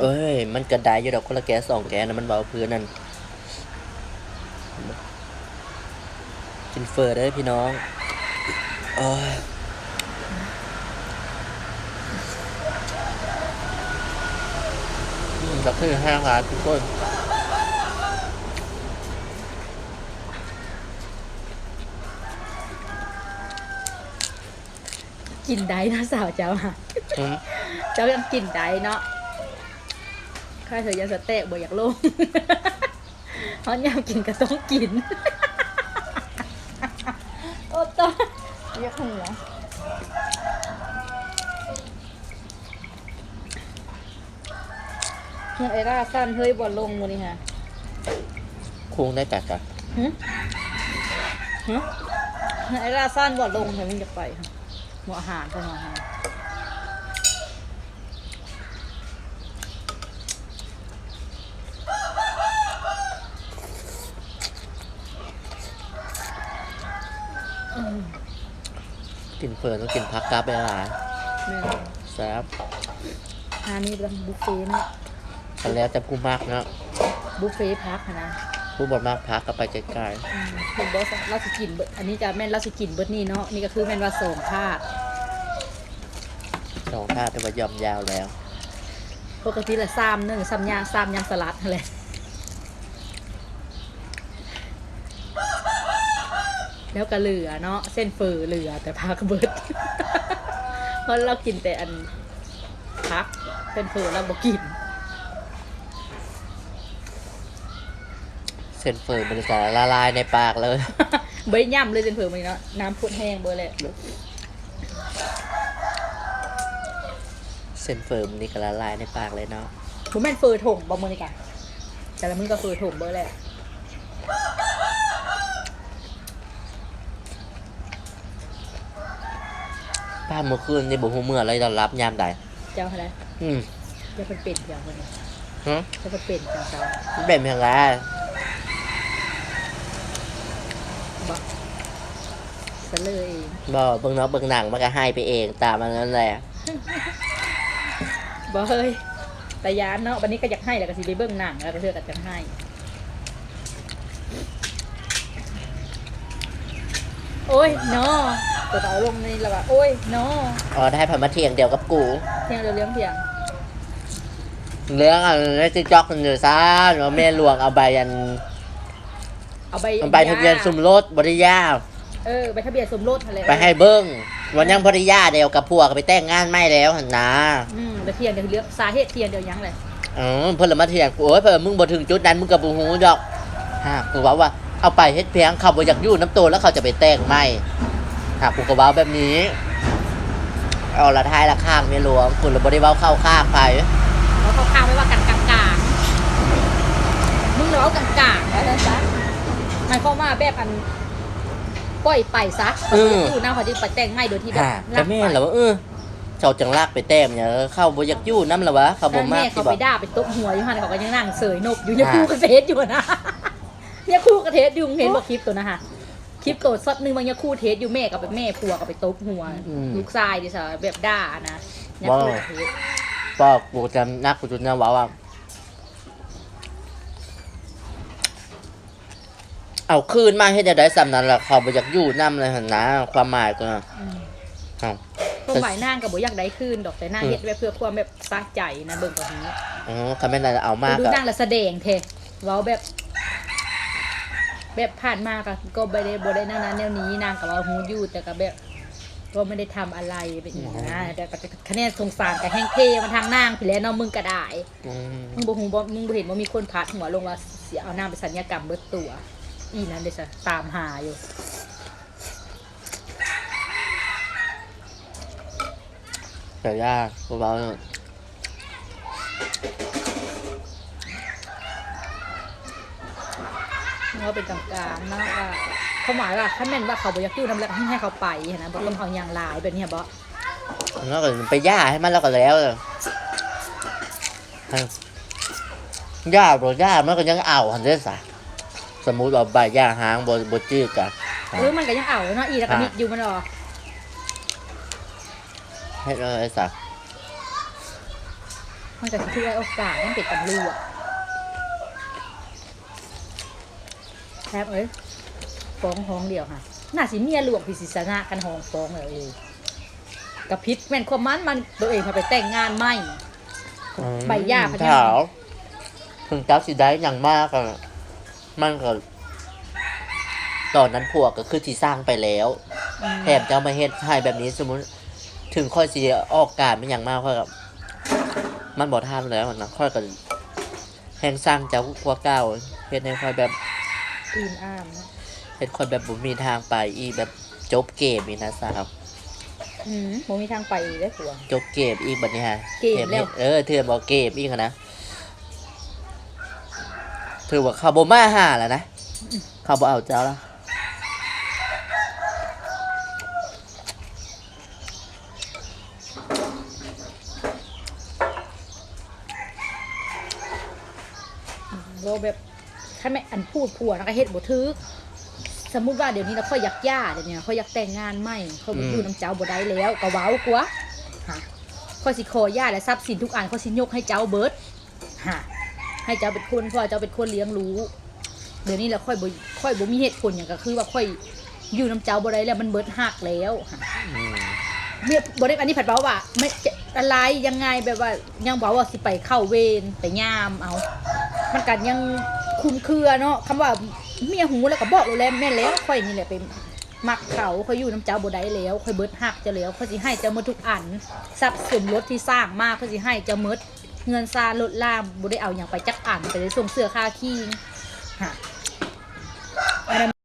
เอ้ย มันกระไดอยู่ดอกคนละแกะสองแกะนะมันเบาพื้นนั่นกินเฟอร์เด้อพี่น้องโอ้ยอืมก็คือห้าร้านทุกคนกินได้นะสาวเจ้าอะอืมเจ้ายังกินได้เนาะ ข้าเธอยังสเต็กบ่อยากลงเพราะยามกินก็ต้องกิน โอ้ตายเรียกหัวเนี่ยไอ้ร่าสั้นเฮ้ยบ่ลงมูนี่ฮะคุ้งได้แต่กันหึหึไอ้ร่าสั้นบ่ลงเฮ้ยมันจะไปฮะหมูอาหารก็มาฮะ กินเฟอร์ต้องกินพักกราฟไปหลายแม่นแซ่บอันนี้เป็นบุฟเฟ่ต์เนาะกันแล้วแต่ผู้มากเนาะบุฟเฟ่ต์พักอะนะผู้บดมากพักก็ไปไกลอืมคุณบอสเราสิกินเบิดอันนี้จะแม่นเราสิกินเบิดนี่เนาะนี่ก็คือแม่นว่าส่งพาดๆสองท่าแต่ว่ายอมยาวแล้วปกติละซ้ำหนึ่งซ้ำยางซ้ำยางสลัดอะไร แล้วก็เหลือเนาะเส้นเฟอเหลือแต่พักเบิด เพราะเรากินแต่อันพักเส้นเฟอเราบ่กิน เส้นเฟอร์มันจะละลายในปากเลย เบยย่ำเลยเส้นเฟอมันเนาะน้ำพุดแห้งเบอร์เลยเส้นเฟอร์มันนี่ก็ละลายในปากเลยเนาะ ผมแม่นเฟอถงบ่มือนี่กันแต่ละมือก็เฟอถงเบอร์แหละ ป้าเมื่อคืนนี่บุหัวเมื่อไรตอนรับยามใดเจ้าอะไรอืมจะเป็นเป็ดอย่างคนนี้ฮะจะเป็นเป็ดอย่างเจ้ามันเป็นเพียงไรบอกซะเลยบ่เบิ่งเนาะเบิ่งหนังมันก็ให้ไปเองตามมันนั่นแหละบอกเฮ้ยแต่ยานเนาะวันนี้ก็อยากให้แล้วก็สิไปเบิ่งหนังแล้วก็เชื่อกันจะให้โอ้ยเนาะ ตัวเอาลงนี่แล้วว่าโอ้ยเนาะอ๋อได้ผ่านมาเที่ยงเดียวกับกู เที่ยงเร็วเลี้ยงเที่ยงเรื่องอะไรติ๊กจอกกันอยู่ซ่าว่าแม่หลวงเอาใบยันเอาใบเอาใบทะเบียนสมรสบริยาเออใบทะเบียนสมรสอะไรไปให้เบิ้งวันยังบริยาเดียวกับพวกก็ไปแต่งงานไม่แล้วหันนะอืมแต่เที่ยงเดียวเลี้ยงสาเหตุเที่ยงเดียวยังเลยอ๋อเพิ่นละมาเถียงกูโอ้ยเพิ่นมึงบ่ถึงจุดนั้นมึงกับบ่ฮู้ดอกฮะกูว่าว่าเอาไปเฮ็ดเพียงเขาบ่อยากอยู่น้ำโตแล้วเขาจะไปแต่งไม่ ฮะกูก็เว้าแบบนี้ เอาละท้ายละข้างเมียหลวงคุณละบ่ได้เว้าเข้าข้างไปเขาเขาข้างไว้ว่ากันกลางๆมึงเหลากันกลางๆแล้วนะจ๊ะหมายความว่าแบบอันปล่อยไปซะอยู่หน้าเขาจะไปแต่งไม่โดยที่แบบฮะก็แม่นล่ะว่าเออเจ้าจังลากไปแต้มเนี่ยเข้าบ่อยากอยู่นำล่ะวะเขาบ่แม่มากเขาสิไปบ่ด่าไปตบหัวอยู่หันเขาก็ยังนั่งเสยนบอยู่เนี่ยคู่กระเทสอยู่นะเนี่ยคู่กระเทสอยู่มึงเห็นบอกคลิปตัวนะฮะ คลิปตัวซดหนึงบางเนี่ยคู่เทสอยู่แม่กับไปแม่ผัวกับไปตบหัวลูกชายดิสะแบบด่านะเนี่ยคู่เทสบอกกูจะนักกูจุดนะว่าว่า เอาคืนมาให้ได้ได้สำนั้นล่ะเขาบ่อยากอยู่นำเลยหั่นนะ ความหมายก็อืมเอ้าคนฝ่ายนางกับบ่อยากได้คืนดอกแต่นางเฮ็ดไว้เพื่อความแบบสะใจนะเบิ่งกับนี้ อ๋อคำแม่นอะไรเอามากดูก็นางและแสดงเทเว้าแบบ แบบผ่านมาก็ก็บ่ได้บ่ได้นั่นนะแนวนี้นางก็ว่าฮู้อยู่แต่ก็แบบก็ไม่ได้ทำอะไรแบบนี้นะแต่ก็คะแนนสงสารกับแห้งเทมาทางนางพี่แหล้วเนาะมึงก็ได้อืมมึงบ่ฮู้บ่มึงบ่เห็นว่ามีคนพัดหัวลงว่าเสียเอานางไปสัญญกรรมเบิดตัว อีนั่นเด้ซะตามหาอยู่ แต่ยากกูเบาๆก็ เป็นกลางๆนะว่าเขาหมายว่าถ้าแม่นว่าเขาบ่อยากอยู่นำแล้วก็ให้เขาไปนะบ่ต้องเอาอย่างหลายแบบเนี้ยบ่แล้วก็ไปย่าให้มันแล้วก็แล้วเลยย่าบย่ามันก็ยังเอาหันเด้อสะสมมุติว่าใบย่าหางบ่บ่จืดกันเออมันก็ยังเอาเนาะอีแล้วก็มิดอยู่มันหรอเฮ็ดอะไรสะมันก็สิถือว่าโอกาสมันเป็นตำรวจ แทบเอ้ยฟ้องห้องเดียวค่ะน่าสิเมียหลวงพิสิสนะกันห้องฟ้องแล้วเองกับพิษแม่นความมันมันตัวเองพาไปแต่งงานใหม่ใบหญ้าพะเนี่ยขาวถึงเจ้าสิได้อย่างมากอะมันก็ตอนนั้นพวกก็คือที่สร้างไปแล้วอืมแถมเจ้ามาเฮ็ดให้แบบนี้สมมุติ ถึงค่อยสิออกการเป็นอย่างมากค่อยกับมันบ่ทันแล้วนะค่อยก็แห่งสร้างเจ้ากว่าเก่าเฮ็ดให้ค่อยแบบ ตีนอ้ามเนอะเฮ็ดคนแบบบ่มีทางไปอีแบบจบเกมอีกนะสาว อืมโมมีทางไปอีกได้อผัว จบเกมอีกบัดนี้ฮะเกมแล้ว เออเถื่อนบอกเกมอีกอะนะถือว่าเขาบ่มาหาแล้วนะเขาบ่เอาเจ้าแล้วโลแบบ ถ้าไม่อันพูดผัวนะก็เฮ็ดบ่ทึก สมมุติว่าเดี๋ยวนี้เราค่อยอยากหย่าเดี๋ยวนี้ค่อยอยากแต่งงานใหม่เขาบ่อยู่น้ำเจ้าบ่ได้แล้วก็เว้ากว่าฮะค่อยสิขอหย่าและทรัพย์สินทุกอันค่อยสิยกให้เจ้าเบิดฮะให้เจ้าเป็นคนเพราะว่าเจ้าเป็นคนเลี้ยงรู้ เดี๋ยวนี้เราค่อยบ่ค่อยบ่มีเหตุผลหยังก็คือว่าค่อยอยู่น้ำเจ้าบ่ได้แล้วมันเบิดหักแล้วฮะอืมเมียบริอันนี้ผัดเบาว่าไม่จะอะไรยังไงแบบว่ายังบอกว่าสิไปเข้าเวรไปย่ามเอา มันกันยัง คลุมเครือเนาะคำว่าเมียหูแล้วก็บอกเราแล้วแม่แล้วค่อยนี่แหละไปมักเขาค่อยอยู่น้ำเจ้าบ่ได้แล้วค่อยเบิดหักจะแล้วค่อยสิให้เจ้าหมดทุกอันทรัพย์สมรถที่สร้างมากค่อยสิให้เจ้าหมดเงินซาลดล่ามบ่ได้เอาอย่างไปจักอันไปได้ส่งเสื้อค่าขี้ฮะ